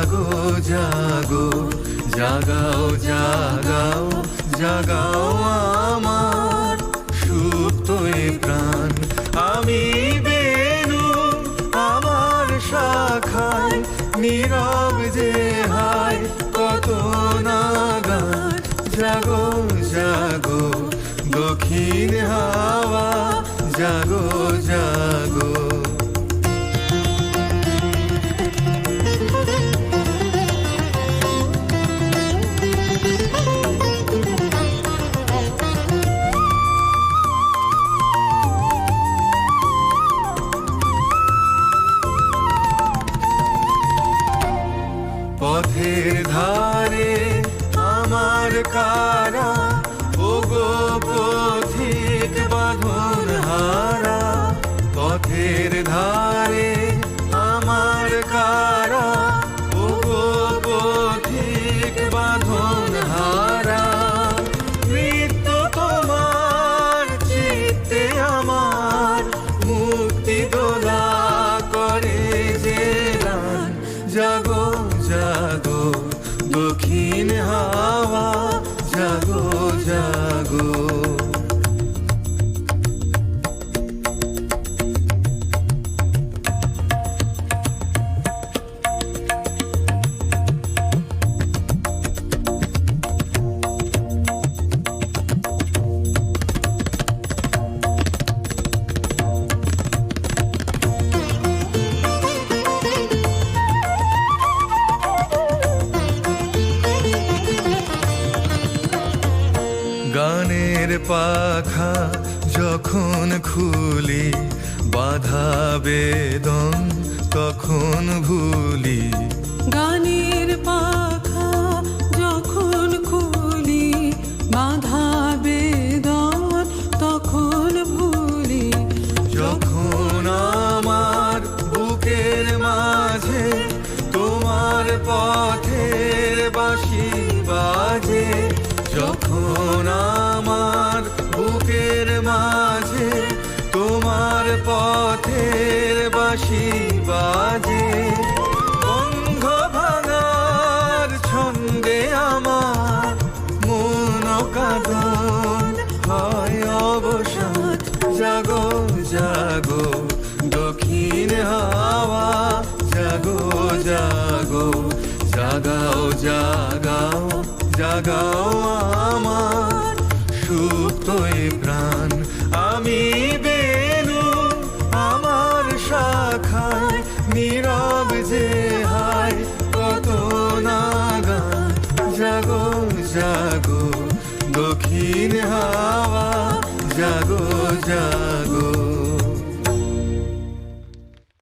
জাগো জাগো, জাগাও জাগাও জাগাও আমার সুপ্ত প্রাণ। আমি বেনু, আমার শাখায়, নীরব যে হায়, কত নাগান জাগো জাগো, দক্ষিণ হাওয়া, জাগো জাগো। ধারে আমার কারা? ও গো পথিক বাঁধন হারা পথের ধারে দক্ষিণ হাওয়া জাগো জাগো। গানের পাখা যখন খুলি বাধা বেদন তখন ভুলি। গানের পাখা যখন খুলি বাধা বেদন তখন ভুলি। যখন আমার বুকের মাঝে তোমার পথের বাসি বাজে যখন বাঁশি বাজে। বন্ধ ভাঙার ছন্দে আমার মন কাদন। হয় অবসাদ, জাগো জাগো। দক্ষিণ হাওয়া, জাগো জাগো। জাগাও জাগাও জাগাও আমার সুপ্ত প্রাণ। জাগো দক্ষিণ হাওয়া জাগো জাগো।